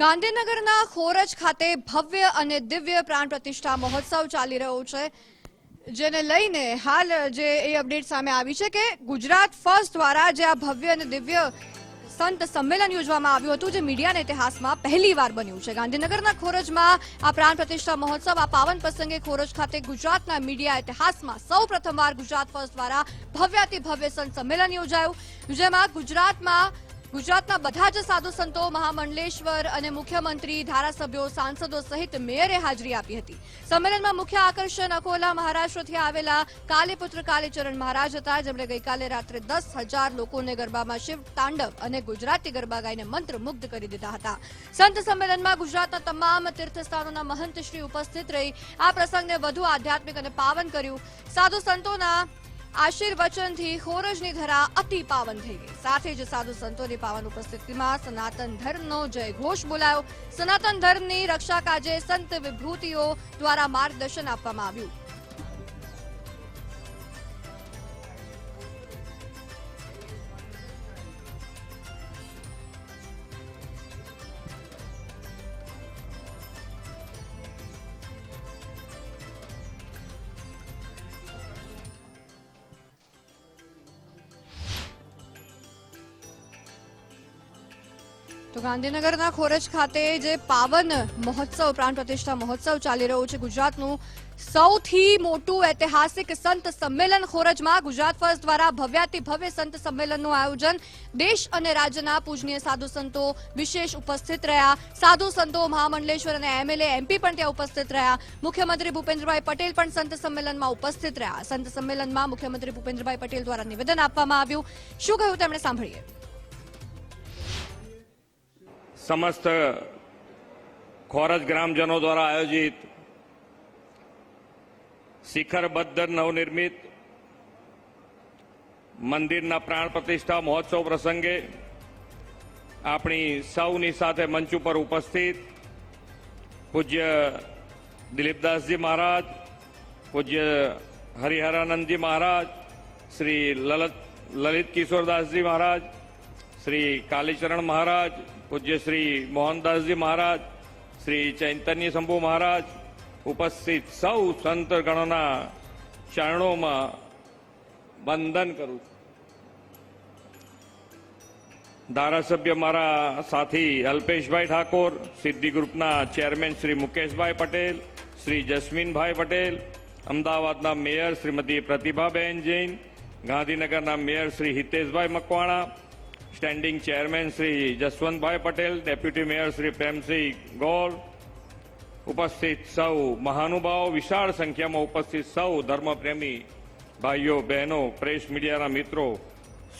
ગાંધીનગરના ખોરજ ખાતે ભવ્ય અને દિવ્ય પ્રાણ પ્રતિષ્ઠા મહોત્સવ ચાલી રહ્યો છે, જેને લઈને હાલ જે એ અપડેટ સામે આવી છે કે ગુજરાત ફર્સ્ટ દ્વારા જે આ ભવ્ય અને દિવ્ય સંત સંમેલન યોજવામાં આવ્યું હતું, જે મીડિયાના ઇતિહાસમાં પહેલીવાર બન્યું છે. ગાંધીનગરના ખોરજમાં આ પ્રાણ પ્રતિષ્ઠા મહોત્સવ, આ પાવન પ્રસંગે ખોરજ ખાતે ગુજરાતના મીડિયા ઇતિહાસમાં સૌ પ્રથમવાર ગુજરાત ફર્સ્ટ દ્વારા ભવ્યાતિ ભવ્ય સંત સંમેલન યોજાયું, જેમાં ગુજરાતમાં ગુજરાતના બધા જ સાધુ સંતો, મહામંડલેશ્વર અને મુખ્યમંત્રી, ધારાસભ્યો, સાંસદો સહિત મેયરે હાજરી આપી હતી. સંમેલનમાં મુખ્ય આકર્ષણ અકોલા મહારાષ્ટ્રથી આવેલા કાલીપુત્ર કાલીચરણ મહારાજ હતા, જેમણે ગઈકાલે રાત્રે દસ હજાર લોકોને ગરબામાં શિવ, તાંડવ અને ગુજરાતી ગરબા ગાઈને મંત્રમુગ્ધ કરી દીધા હતા. સંત સંમેલનમાં ગુજરાતના તમામ તીર્થસ્થાનોના મહંત શ્રી ઉપસ્થિત રહી, આ પ્રસંગને વધુ આધ્યાત્મિક અને પાવન કર્યું. સાધુ સંતોના આશીર્વચનથી ખોરજની ધરા અતિ પાવન થઈ ગઈ. સાથે જ સાધુ સંતોની પાવન ઉપસ્થિતિમાં સનાતન ધર્મનો જય ઘોષ બોલાયો. સનાતન ધર્મની રક્ષા કાજે સંત વિભૂતિઓ દ્વારા માર્ગદર્શન આપવામાં આવ્યું. તો ગાંધીનગરના ખોરજ ખાતે જે પાવન મહોત્સવ, પ્રાણ પ્રતિષ્ઠા મહોત્સવ ચાલી રહ્યો છે ગુજરાતનું, સૌથી મોટું ઐતિહાસિક સંત સંમેલન ખોરજમાં ગુજરાત ફર્સ્ટ દ્વારા ભવ્યાતિ ભવ્ય સંત સંમેલનનું આયોજન. દેશ અને રાજ્યના પૂજનીય સાધુ સંતો વિશેષ ઉપસ્થિત રહ્યા. સાધુ સંતો મહામંડલેશ્વર અને એમએલએ એમપી પણ ત્યાં ઉપસ્થિત રહ્યા. મુખ્યમંત્રી ભૂપેન્દ્રભાઈ પટેલ પણ સંત સંમેલનમાં ઉપસ્થિત રહ્યા. સંત સંમેલનમાં મુખ્યમંત્રી ભૂપેન્દ્રભાઈ પટેલ દ્વારા નિવેદન આપવામાં આવ્યું. શું કહ્યું તેમણે સાંભળીએ? સમસ્ત ખોરજ ગ્રામજનો દ્વારા આયોજિત શિખરબદ્ધ નવનિર્મિત મંદિરના પ્રાણ પ્રતિષ્ઠા મહોત્સવ પ્રસંગે આપણી સૌની સાથે મંચ ઉપર ઉપસ્થિત પૂજ્ય દિલીપદાસજી મહારાજ, પૂજ્ય હરિહરાનંદજી મહારાજ, શ્રી લલિત લલિત કિશોરદાસજી મહારાજ, શ્રી કાલીચરણ મહારાજ પૂજ્ય શ્રી મોહનદાસજી મહારાજ, શ્રી ચૈતન્ય શંભુ મહારાજ ઉપસ્થિત સૌ સંત ગણોના ચરણોમાં વંદન કરું છું. ધારાસભ્ય મારા સાથી અલ્પેશભાઈ ઠાકોર, સિદ્ધિ ગ્રુપના ચેરમેન શ્રી મુકેશભાઈ પટેલ, શ્રી જસ્મીનભાઈ પટેલ, અમદાવાદના મેયર શ્રીમતી પ્રતિભાબેન જૈન, ગાંધીનગરના mayor Shri Hiteshbhai Makwana standing chairman Shri Jaswantbhai Patel deputy mayor Shri Premsinh Gor ઉપસ્થિત સૌ મહાનુભાવો, વિશાળ સંખ્યામાં ઉપસ્થિત સૌ ધર્મપ્રેમી ભાઈઓ, બહેનો, પ્રેસ મીડિયાના મિત્રો,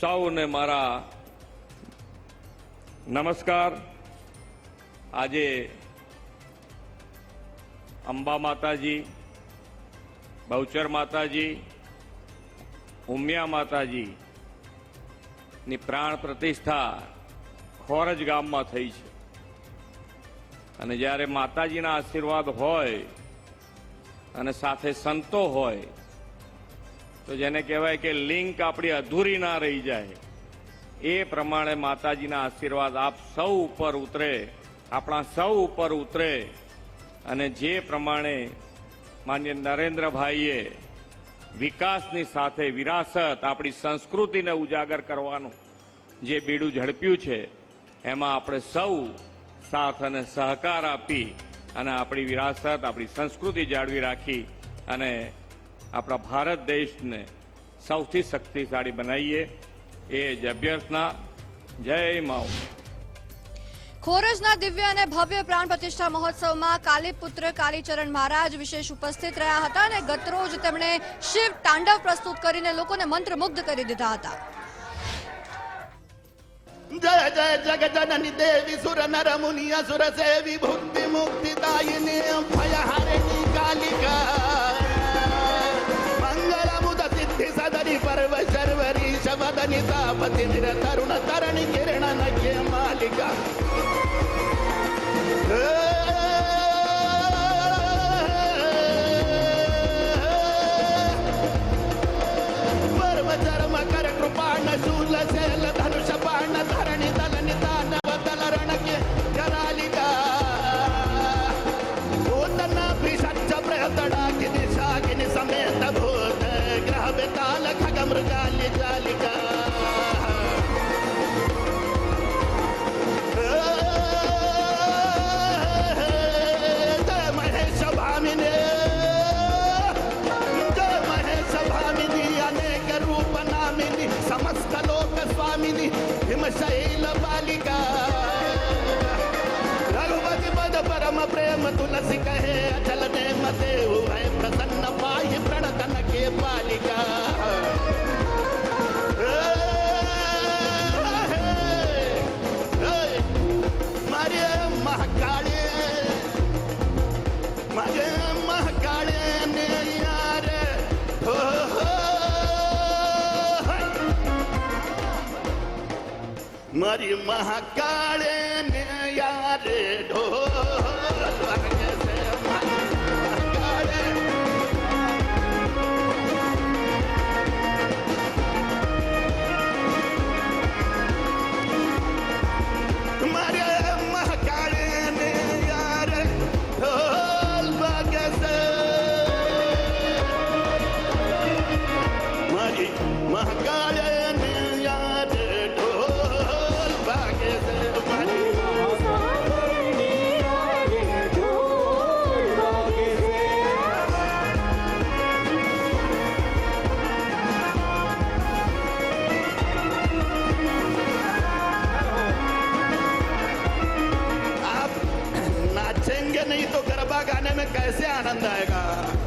સૌને મારા નમસ્કાર. આજે અંબા માતાજી, બહુચર માતાજી, ઉમિયા માતાજી ની પ્રાણ પ્રતિષ્ઠા ખોરજ ગામમાં થઈ છે. અને જ્યારે માતાજીના આશીર્વાદ હોય અને સાથે સંતો હોય, તો જેને કહેવાય કે લિંક આપણી અધૂરી ના રહી જાય, એ પ્રમાણે માતાજીના આશીર્વાદ આપ સૌ ઉપર ઉતરે, આપણા સૌ ઉપર ઉતરે. અને જે પ્રમાણે માન્ય નરેન્દ્રભાઈએ વિકાસની સાથે વિરાસત, આપણી સંસ્કૃતિને ઉજાગર કરવાનું જે બીડું ઝડપ્યું છે, એમાં આપણે સૌ સાથ અને સહકાર આપી અને આપણી વિરાસત, આપણી સંસ્કૃતિ જાળવી રાખી અને આપણા ભારત દેશને સૌથી શક્તિશાળી બનાવીએ. એ જ અભ્યર્થના. જય માઉ. ખોરજના દિવ્ય અને ભવ્ય પ્રાણ પ્રતિષ્ઠા મહોત્સવમાં કાલીપુત્ર કાલીચરણ મહારાજ વિશેષ ઉપસ્થિત રહ્યા હતા અને ગતરોજ તેમણે શિવ તાંડવ પ્રસ્તુત કરીને લોકોને મંત્રમુગ્ધ કરી દીધા હતા. જય જય જગજનની દેવી સુર નર મુનિ અસુર સેવી ભુક્તિ મુક્તિ દાયિની ભય હરિણી કાલિકા. મંગલ મુદ સિદ્ધિ સદરી પર્વ સર્વરી શબદની તાપતિ નિર તરુણ તરણી કિરણ નગ્ય માલિકા. Jesús la celebra. శైల బాలిక రఘుపతి పద పరమ ప్రేమ తులసి కహే అచల దేవ దేవు મારી મહાકાળે ને યારે ઢોર में कैसे आनंद आएगा?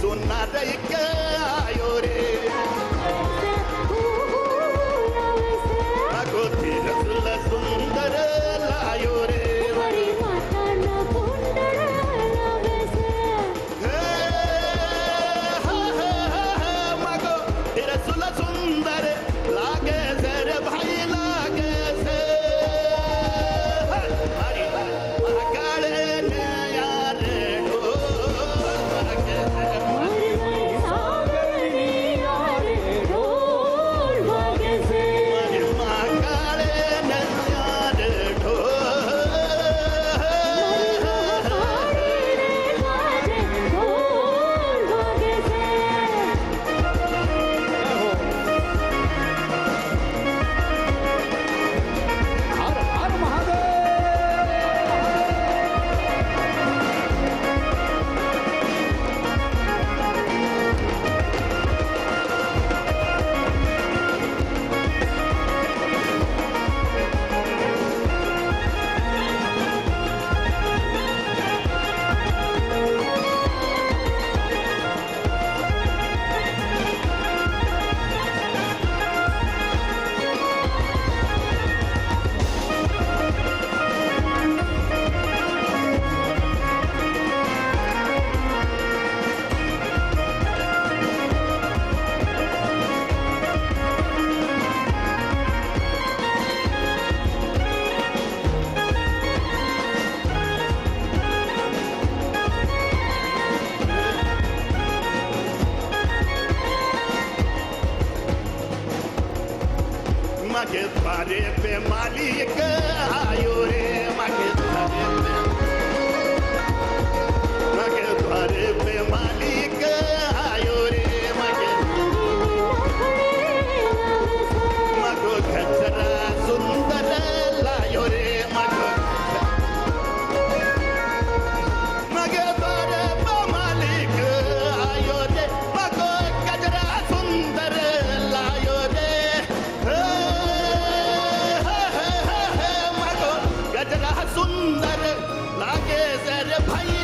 sonada y que a llorar. I